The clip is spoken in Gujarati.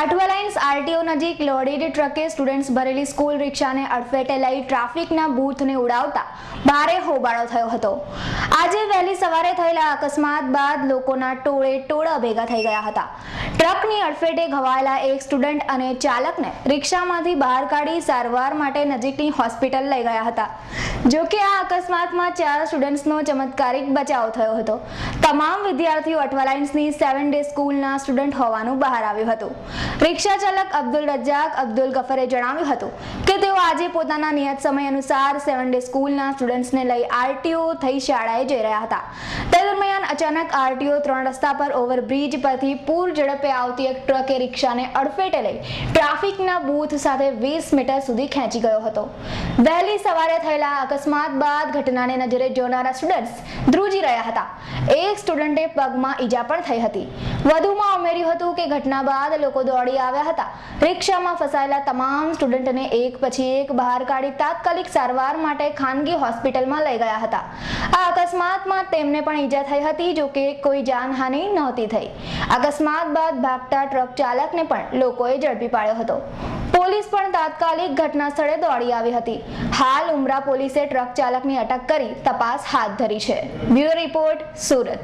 અઠવાલાઇન્સ આરટીઓ નજીક લોડેડ ટ્રકે સ્ટુડન્ટ્સ ભરેલી સ્કૂલ રિક્ષાને અડફેટે લઈ ટ્રાફિકના બૂથને ઉડાવતા ભારે હોબાળો થયો હતો. આજે વહેલી સવારે થયેલા અકસ્માત બાદ લોકોના ટોળે ટોળા ભેગા થઈ ગયા હતા. ટ્રકની અડફેટે ઘવાયેલા એક સ્ટુડન્ટ અને ચાલકને રિક્ષામાંથી બહાર કાઢી સારવાર માટે નજીકની હોસ્પિટલ લઈ ગયા હતા. જો કે આ અકસ્માતમાં ચાર સ્ટુડન્ટ્સનો ચમત્કારિક બચાવ થયો હતો. તમામ વિદ્યાર્થીઓ અઠવાલાઇન્સની સેવન ડે સ્કૂલના સ્ટુડન્ટ હોવાનું બહાર આવ્યું હતું. રિક્ષા ચાલક અબ્દુલ રજાક અબ્દુલ ગફરે જણાવ્યું હતું કે તેઓ આજે પોતાના નિયત સમય અનુસાર સેવન ડે સ્કૂલના સ્ટુડન્ટ્સને લઈ આરટીઓ થઈ શાળાએ જઈ રહ્યા હતા. તે અચાનક આરટીઓ ત્રણ રસ્તા પર ઓવરબ્રિજ પરથી પૂર ઝડપે આવતી એક ટ્રકે રિક્ષાને અડફેટે લઈ ટ્રાફિકના બૂથ સાથે વીસ મીટર સુધી ખેંચી ગયો હતો. વહેલી સવારે થયેલા અકસ્માત બાદ ઘટનાને નજરે જોનારા સ્ટુડન્ટ્સ ધ્રુજી રહ્યા હતા. એક સ્ટુડન્ટે પગમાં ઈજા પણ થઈ હતી. વધુમાં ઉમેર્યું હતું કે ઘટના બાદ લોકો દોડી આવ્યા હતા. રિક્ષામાં ફસાયેલા તમામ સ્ટુડન્ટને એક પછી એક બહાર કાઢી તાત્કાલિક સારવાર માટે ખાનગી હોસ્પિટલમાં લઈ ગયા હતા. આ અકસ્માતમાં તેમને પણ ઈજા થઈ હતી. જો કે કોઈ જાનહાનિ નહોતી થઈ. અકસ્માત બાદ ભાગતા ટ્રક ચાલકને પણ લોકોએ ઝડપી પાડ્યો હતો. પોલીસ પણ તાત્કાલિક ઘટના સ્થળે દોડી આવી હતી. હાલ ઉમરા પોલીસે ટ્રક ચાલકની અટક કરી તપાસ હાથ ધરી છે. Bureau report, Surat.